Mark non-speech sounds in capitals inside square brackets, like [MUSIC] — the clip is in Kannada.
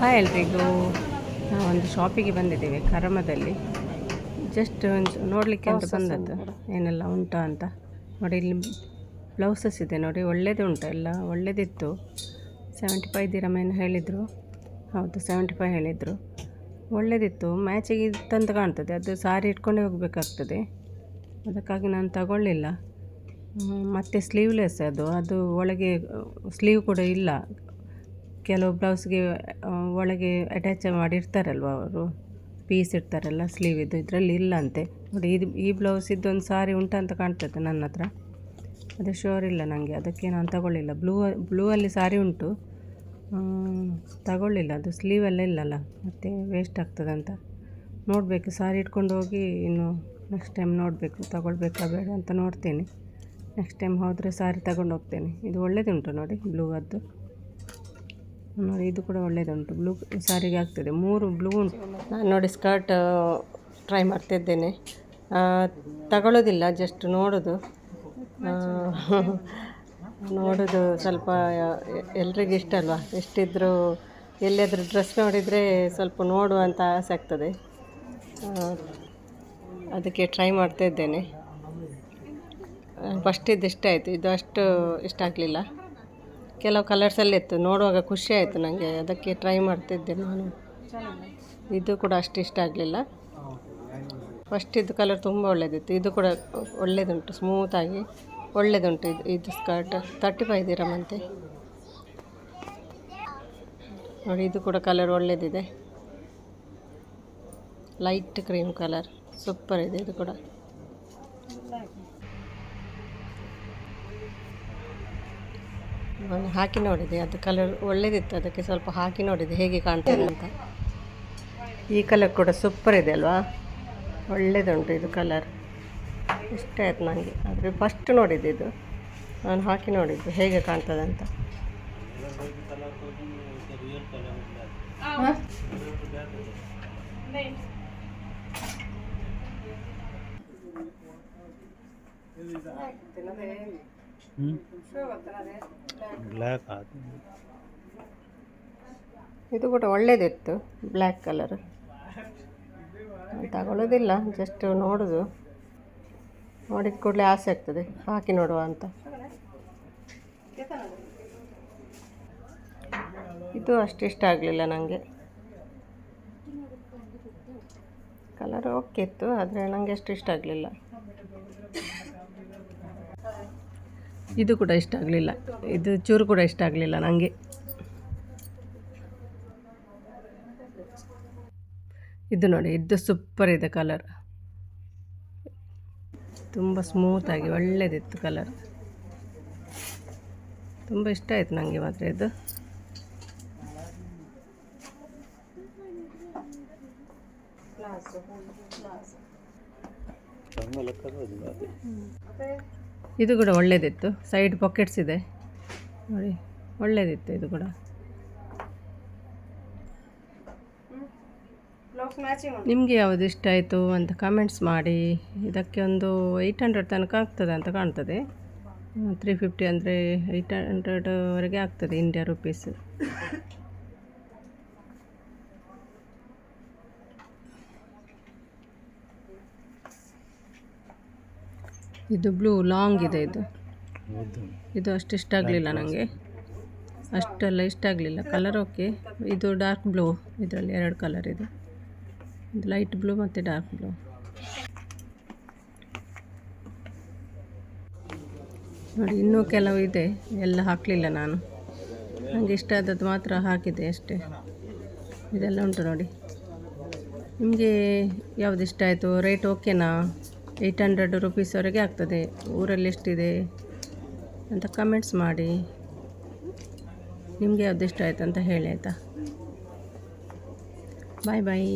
ಹಾಯ್ ಎಲ್ರಿಗೂ. ನಾವು ಒಂದು ಶಾಪಿಗೆ ಬಂದಿದ್ದೇವೆ ಕರಮದಲ್ಲಿ. ಜಸ್ಟ್ ಒಂದು ನೋಡಲಿಕ್ಕೆ ಅಂತ ಬಂದದ್ದು. ಏನೆಲ್ಲ ಉಂಟಾ ಅಂತ. ನೋಡಿ ಇಲ್ಲಿ ಬ್ಲೌಸಸ್ ಇದೆ ನೋಡಿ ಒಳ್ಳೇದು ಉಂಟು ಎಲ್ಲ ಒಳ್ಳೇದಿತ್ತು. ಸೆವೆಂಟಿ ಫೈವ್ ದಿರಮೇನು ಹೇಳಿದರು. ಹೌದು ಸೆವೆಂಟಿ ಫೈವ್ ಹೇಳಿದರು. ಒಳ್ಳೇದಿತ್ತು ಮ್ಯಾಚಿಗೆ ಇತ್ತಂತ ಕಾಣ್ತದೆ. ಅದು ಸಾರಿ ಇಟ್ಕೊಂಡೇ ಹೋಗಬೇಕಾಗ್ತದೆ. ಅದಕ್ಕಾಗಿ ನಾನು ತಗೊಳ್ಳಿಲ್ಲ. ಮತ್ತು ಸ್ಲೀವ್ಲೆಸ್ ಅದು. ಅದು ಒಳಗೆ ಸ್ಲೀವ್ ಕೂಡ ಇಲ್ಲ. ಕೆಲವು ಬ್ಲೌಸ್ಗೆ ಒಳಗೆ ಅಟ್ಯಾಚ್ ಮಾಡಿರ್ತಾರಲ್ವ ಅವರು? ಪೀಸ್ ಇರ್ತಾರಲ್ಲ ಸ್ಲೀವ್ ಇದು, ಇದರಲ್ಲಿ ಇಲ್ಲ ಅಂತೆ ನೋಡಿ, ಇದು ಈ ಬ್ಲೌಸ್ ಇದ್ದೊಂದು ಸಾರಿ ಉಂಟ ಅಂತ ಕಾಣ್ತದೆ ನನ್ನ ಹತ್ರ. ಅದು ಶೋರ್ ಇಲ್ಲ ನನಗೆ ಅದಕ್ಕೆ ನಾನು ತಗೊಳ್ಳಿಲ್ಲ. ಬ್ಲೂ ಬ್ಲೂ ಅಲ್ಲಿ ಸಾರಿ ಉಂಟು. ತಗೊಳ್ಳಿಲ್ಲ, ಅದು ಸ್ಲೀವೆಲ್ಲ ಇಲ್ಲಲ್ಲ, ಮತ್ತು ವೇಸ್ಟ್ ಆಗ್ತದಂತ ನೋಡಬೇಕು ಸಾರಿ ಇಟ್ಕೊಂಡು ಹೋಗಿ ಇನ್ನು ನೆಕ್ಸ್ಟ್ ಟೈಮ್ ನೋಡಬೇಕು, ತಗೊಳ್ಬೇಕಾ ಬೇಡ ಅಂತ ನೋಡ್ತೀನಿ. ನೆಕ್ಸ್ಟ್ ಟೈಮ್ ಹೋದರೆ ಸಾರಿ ತಗೊಂಡು ಹೋಗ್ತೇನೆ. ಇದು ಒಳ್ಳೇದುಂಟು ನೋಡಿ ಬ್ಲೂ ಅದು ನೋಡಿ, ಇದು ಕೂಡ ಒಳ್ಳೆಯದುಂಟು ಬ್ಲೂ ಸಾರಿಗೆ ಆಗ್ತದೆ. ಮೂರು ಬ್ಲೂ ಉಂಟು. ನಾನು ನೋಡಿ ಸ್ಕರ್ಟ್ ಟ್ರೈ ಮಾಡ್ತಿದ್ದೇನೆ. ತಗೊಳ್ಳೋದಿಲ್ಲ ಜಸ್ಟ್ ನೋಡೋದು. ನೋಡೋದು ಸ್ವಲ್ಪ ಎಲ್ರಿಗೂ ಇಷ್ಟ ಅಲ್ವಾ? ಎಷ್ಟಿದ್ದರೂ ಎಲ್ಲಿಯಾದರೂ ಡ್ರೆಸ್ ನೋಡಿದರೆ ಸ್ವಲ್ಪ ನೋಡುವ ಅಂತ ಆಸೆ ಆಗ್ತದೆ. ಅದಕ್ಕೆ ಟ್ರೈ ಮಾಡ್ತಾ ಇದ್ದೇನೆ ಫಸ್ಟ್ ಇದು ಇಷ್ಟ ಆಯಿತು? ಇದು ಅಷ್ಟು ಇಷ್ಟ ಆಗಲಿಲ್ಲ. ಕೆಲವು ಕಲರ್ಸಲ್ಲಿ ಇತ್ತು. ನೋಡುವಾಗ ಖುಷಿ ಆಯಿತು ನನಗೆ ಅದಕ್ಕೆ ಟ್ರೈ ಮಾಡ್ತಿದ್ದೆ ನಾನು. ಇದು ಕೂಡ ಅಷ್ಟು ಇಷ್ಟ ಆಗಲಿಲ್ಲ. ಫಸ್ಟ್ ಇದು ಕಲರ್ ತುಂಬ ಒಳ್ಳೆಯದಿತ್ತು ಇದು ಕೂಡ ಒಳ್ಳೆಯದುಂಟು ಸ್ಮೂತಾಗಿ ಒಳ್ಳೆಯದುಂಟು ಇದು ಇದು ಸ್ಕರ್ಟ್ ತರ್ಟಿ ಫೈವ್ ದಿರಮಂತೆ ನೋಡಿ, ಇದು ಕೂಡ ಕಲರ್ ಒಳ್ಳೆಯದಿದೆ ಲೈಟ್ ಕ್ರೀಮ್ ಕಲರ್ ಸೂಪರ್ ಇದೆ ಇದು ಕೂಡ. ನಾನು ಹಾಕಿ ನೋಡಿದೆ, ಅದು ಕಲರ್ ಒಳ್ಳೆದಿತ್ತು, ಅದಕ್ಕೆ ಸ್ವಲ್ಪ ಹಾಕಿ ನೋಡಿದೆ, ಹೇಗೆ ಕಾಣ್ತದೆ ಅಂತ. ಈ ಕಲರ್ ಕೂಡ ಸೂಪರ್ ಇದೆ ಅಲ್ವಾ? ಒಳ್ಳೆಯದುಂಟು ಇದು ಕಲರ್ ಇಷ್ಟ ಆಯ್ತು ನನಗೆ ಆದರೆ ಫಸ್ಟ್ ನೋಡಿದ್ದು ಇದು. ನಾನು ಹಾಕಿ ನೋಡಿದ್ದು, ಹೇಗೆ ಕಾಣ್ತದೆ ಅಂತ. ಹ? ಬ್ಲ್ಯಾಕ್ ಇದು ಕೂಡ ಒಳ್ಳೇದಿತ್ತು ಬ್ಲ್ಯಾಕ್ ಕಲರ್ ತಗೊಳ್ಳೋದಿಲ್ಲ ಜಸ್ಟ್ ನೋಡೋದು. ನೋಡಿದ ಕೂಡಲೇ ಆಸೆ ಆಗ್ತದೆ, ಹಾಕಿ ನೋಡುವ ಅಂತ. ಇದು ಅಷ್ಟು ಇಷ್ಟ ಆಗಲಿಲ್ಲ ನನಗೆ ಕಲರ್ ಓಕೆ ಇತ್ತು, ಆದರೆ ನನಗೆ ಅಷ್ಟು ಇಷ್ಟ ಆಗಲಿಲ್ಲ. ಇದು ಕೂಡ ಇಷ್ಟ ಆಗಲಿಲ್ಲ. ಇದು ಚೂರು ಕೂಡ ಇಷ್ಟ ಆಗಲಿಲ್ಲ ನನಗೆ ಇದು ನೋಡಿ, ಇದು ಸೂಪರ್ ಇದೆ ಕಲರ್ ತುಂಬ ಸ್ಮೂತಾಗಿ ಒಳ್ಳೆಯದಿತ್ತು ಕಲರ್ ತುಂಬ ಇಷ್ಟ ಆಯಿತು ನನಗೆ ಮಾತ್ರ ಇದು. ಹ್ಞೂ ಇದು ಕೂಡ ಒಳ್ಳೆಯದಿತ್ತು ಸೈಡ್ ಪಾಕೆಟ್ಸ್ ಇದೆ. ನೋಡಿ ಒಳ್ಳೆಯದಿತ್ತು ಇದು ಕೂಡ. ನಿಮಗೆ ಯಾವುದು ಇಷ್ಟ ಆಯಿತು ಅಂತ ಕಮೆಂಟ್ಸ್ ಮಾಡಿ. ಇದಕ್ಕೆ ಒಂದು ಏಯ್ಟ್ ಹಂಡ್ರೆಡ್ ತನಕ ಆಗ್ತದೆ ಅಂತ ಕಾಣ್ತದೆ. ತ್ರೀ ಫಿಫ್ಟಿ ಅಂದರೆ ಏಯ್ಟ್ ಹಂಡ್ರೆಡ್ವರೆಗೆ ಆಗ್ತದೆ ಇಂಡಿಯಾ ರುಪೀಸ್ [LAUGHS] ಇದು ಬ್ಲೂ ಲಾಂಗ್ ಇದೆ ಇದು. ಇದು ಅಷ್ಟು ಇಷ್ಟ ಆಗಲಿಲ್ಲ ನನಗೆ ಅಷ್ಟೆಲ್ಲ ಇಷ್ಟ ಆಗಲಿಲ್ಲ. ಕಲರ್ ಓಕೆ ಇದು ಡಾರ್ಕ್ ಬ್ಲೂ ಇದರಲ್ಲಿ ಎರಡು ಕಲರ್ ಇದೆ. ಇದು ಲೈಟ್ ಬ್ಲೂ ಮತ್ತು ಡಾರ್ಕ್ ಬ್ಲೂ ನೋಡಿ ಇನ್ನೂ ಕೆಲವು ಇದೆ. ಎಲ್ಲ ಹಾಕಲಿಲ್ಲ ನಾನು. ನನಗೆ ಇಷ್ಟ ಆದದ್ದು ಮಾತ್ರ ಹಾಕಿದೆ ಅಷ್ಟೇ. ಇದೆಲ್ಲ ಉಂಟು ನೋಡಿ. ನಿಮಗೆ ಯಾವುದು ಇಷ್ಟ ಆಯಿತು? ರೇಟ್ ಓಕೆನಾ ಏಯ್ಟ್ ಹಂಡ್ರೆಡ್ ರುಪೀಸ್ವರೆಗೆ ಆಗ್ತದೆ. ಊರಲ್ಲಿ ಎಷ್ಟಿದೆ ಅಂತ ಕಮೆಂಟ್ಸ್ ಮಾಡಿ. ನಿಮಗೆ ಯಾವ್ದು ಇಷ್ಟ ಆಯ್ತು ಅಂತ ಹೇಳಿ ಆಯಿತಾ? ಬಾಯ್ ಬಾಯ್